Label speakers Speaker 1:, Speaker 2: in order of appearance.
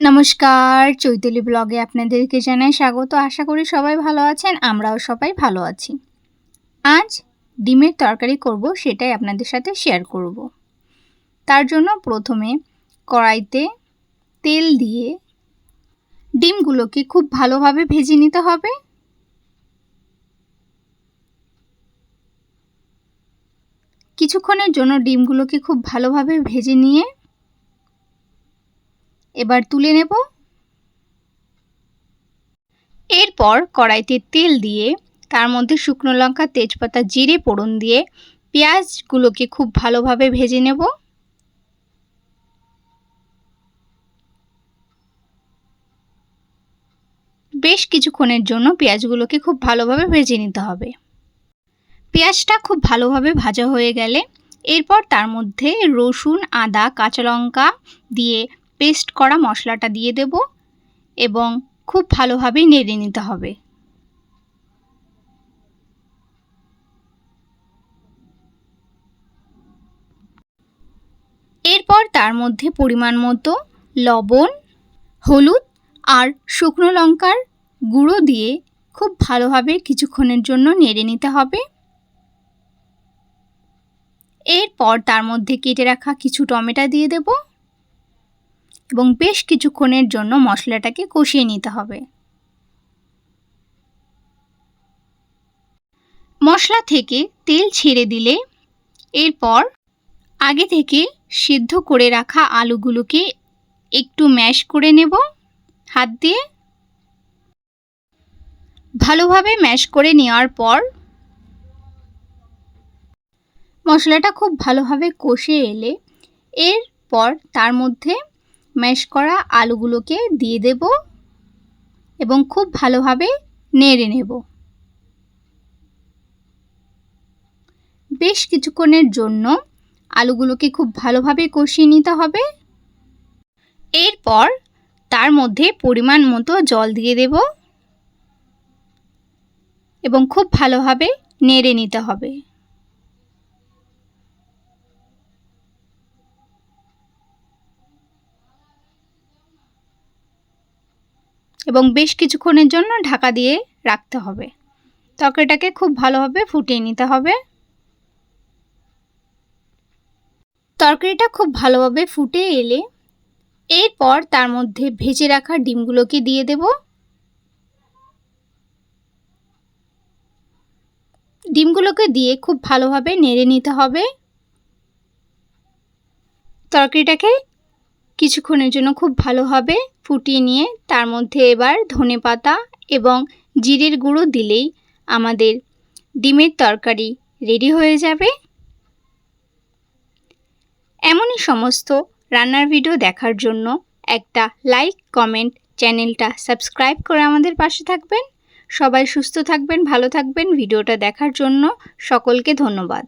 Speaker 1: নমস্কার, চৈতালি ব্লগে আপনাদেরকে জানাই স্বাগত। আশা করি সবাই ভালো আছেন, আমরাও সবাই ভালো আছি। আজ ডিমের তরকারি করব, সেটাই আপনাদের সাথে শেয়ার করব। তার জন্য প্রথমে কড়াইতে তেল দিয়ে ডিমগুলোকে খুব ভালোভাবে ভেজে নিতে হবে। কিছুক্ষণের জন্য ডিমগুলোকে খুব ভালোভাবে ভেজে নিয়ে এবার তুলে নেব। এরপর কড়াইতে তেল দিয়ে, তার মধ্যে শুকনো লঙ্কা, তেজপাতা, জিরে পোড়ন দিয়ে পেঁয়াজগুলোকে খুব ভালোভাবে ভেজে নেব। বেশ কিছুক্ষণের জন্য পেঁয়াজগুলোকে খুব ভালোভাবে ভেজে নিতে হবে। পেঁয়াজটা খুব ভালোভাবে ভাজা হয়ে গেলে, এরপর তার মধ্যে রসুন, আদা, কাঁচা লঙ্কা দিয়ে পেস্ট করা মশলাটা দিয়ে দেব এবং খুব ভালোভাবে নেড়ে নিতে হবে। এরপর তার মধ্যে পরিমাণ মতো লবণ, হলুদ আর শুকনো লঙ্কার গুঁড়ো দিয়ে খুব ভালোভাবে কিছুক্ষণের জন্য নেড়ে নিতে হবে। এরপর তার মধ্যে কেটে রাখা কিছু টমেটো দিয়ে দেবো। এবং বেশ কিছুক্ষণের জন্য মশলাটাকে কষিয়ে নিতে হবে। মশলা থেকে তেল ছেড়ে দিলে এরপর আগে থেকে সিদ্ধ করে রাখা আলুগুলোকে একটু ম্যাশ করে নেব, হাত দিয়ে। ভালোভাবে ম্যাশ করে নেওয়ার পর মশলাটা খুব ভালোভাবে কষে এলে এরপর তার মধ্যে ম্যাশ করা আলুগুলোকে দিয়ে দেব এবং খুব ভালোভাবে নেড়ে নেব। বেশ কিছুক্ষণের জন্য আলুগুলোকে খুব ভালোভাবে কষিয়ে নিতে হবে। এরপর তার মধ্যে পরিমাণ মতো জল দিয়ে দেব এবং খুব ভালোভাবে নেড়ে নিতে হবে। এবং বেশ কিছুক্ষণের জন্য ঢাকা দিয়ে রাখতে হবে। তরকারিটাকে খুব ভালোভাবে ফুটিয়ে নিতে হবে। তরকারিটা খুব ভালোভাবে ফুটে এলে এরপর তার মধ্যে ভেজে রাখা ডিমগুলোকে দিয়ে দেব। ডিমগুলোকে দিয়ে খুব ভালোভাবে নেড়ে নিতে হবে। তরকারিটাকে কিছুক্ষণের জন্য খুব ভালোভাবে ফুটিয়ে নিয়ে তার মধ্যে এবার ধনে পাতা এবং জিরের গুঁড়ো দিলেই আমাদের ডিমের তরকারি রেডি হয়ে যাবে। এমনই সমস্ত রান্নার ভিডিও দেখার জন্য একটা লাইক, কমেন্ট, চ্যানেলটা সাবস্ক্রাইব করে আমাদের পাশে থাকবেন। সবাই সুস্থ থাকবেন, ভালো থাকবেন। ভিডিওটা দেখার জন্য সকলকে ধন্যবাদ।